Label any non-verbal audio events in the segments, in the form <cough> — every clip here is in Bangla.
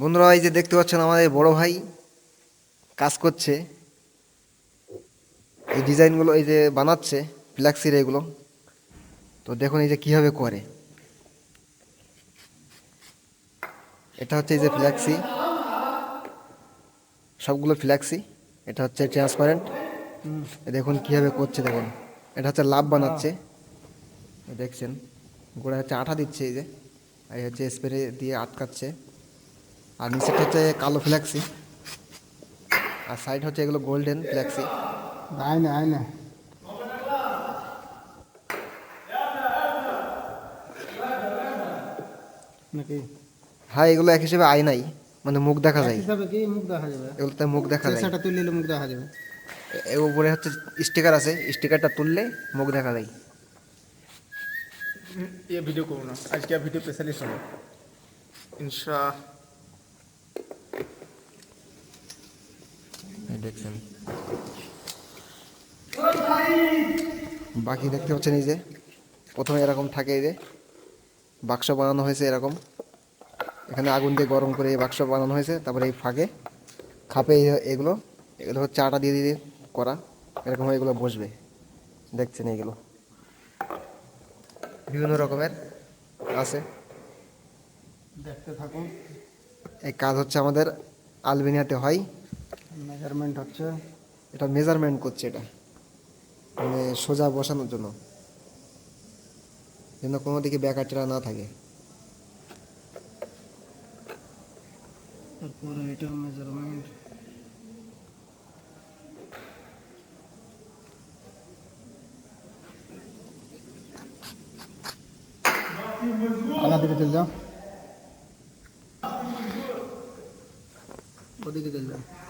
বন্ধুরা, এই যে দেখতে পাচ্ছেন আমাদের বড় ভাই কাজ করছে। এই ডিজাইনগুলো এই যে বানাচ্ছে, ফ্ল্যাক্সির এগুলো। তো দেখুন এই যে কীভাবে করে। এটা হচ্ছে এই যে ফ্ল্যাক্সি। সবগুলো ফ্ল্যাক্সি। এটা হচ্ছে ট্রান্সপারেন্ট দেখুন কীভাবে করছে, দেখুন। এটা হচ্ছে লাভ বানাচ্ছে। দেখছেন? গোড়া হচ্ছে আঠা দিচ্ছে এই যে। আর হচ্ছে স্প্রে দিয়ে আটকাচ্ছে। আর নিচেটা হচ্ছে কালো ফ্ল্যাক্সি আর সাইড হচ্ছে এগুলো গোল্ডেন ফ্ল্যাক্সি আয় না আয় না নাকি হ্যাঁ এগুলো এক হিসেবে আয়নাই মানে মুখ দেখা যায় হিসাবে কি মুখ দেখা যাবে এগুলোতে মুখ দেখা যায় সেটা তুললে মুখ দেখা যাবে এ- এর উপরে হচ্ছে স্টিকার আছে স্টিকারটা তুললে মুখ দেখা যায় ये वीडियो को ना आज क्या वीडियो स्पेशलिस्ट हो इंशा দেখছেন। বাকি দেখতে পাচ্ছেন এই যে প্রথমে এরকম থাকে এই যে বাক্স বানানো হয়েছে এরকম। এখানে আগুন দিয়ে গরম করে এই বাক্স বানানো হয়েছে তারপরে এই ফাঁকে খাপে এগুলো এগুলো হচ্ছে আটা দিয়ে দিয়ে করা এরকম এগুলো বসবে। দেখছেন এইগুলো। বিভিন্ন রকমের আছে। দেখতে থাকুন। এই কাজ হচ্ছে আমাদের আলবেনিয়াতে হয়। মেজারমেন্ট হচ্ছে? এটা মেজারমেন্ট করছে এটা। মানে সোজা বসানোর জন্য। যেন কোনো দিকে ব্যাকারটা না থাকে। তারপরে এটার মেজারমেন্ট আলা দিকে চল যাও ওদিকে চল যাও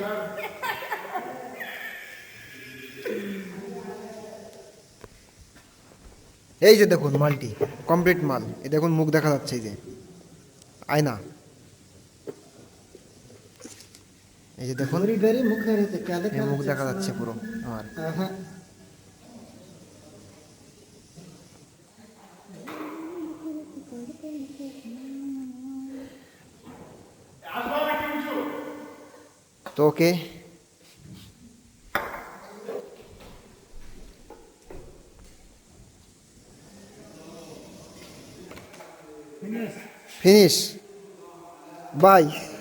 <laughs> এই যে দেখুন মালটি কমপ্লিট মাল। এ দেখুন মুখ দেখা যাচ্ছে এই যে। আয়না। এই যে দেখুন। মুখ দেখা যাচ্ছে পুরো। আমার Ok? Finish. Finish. Bye.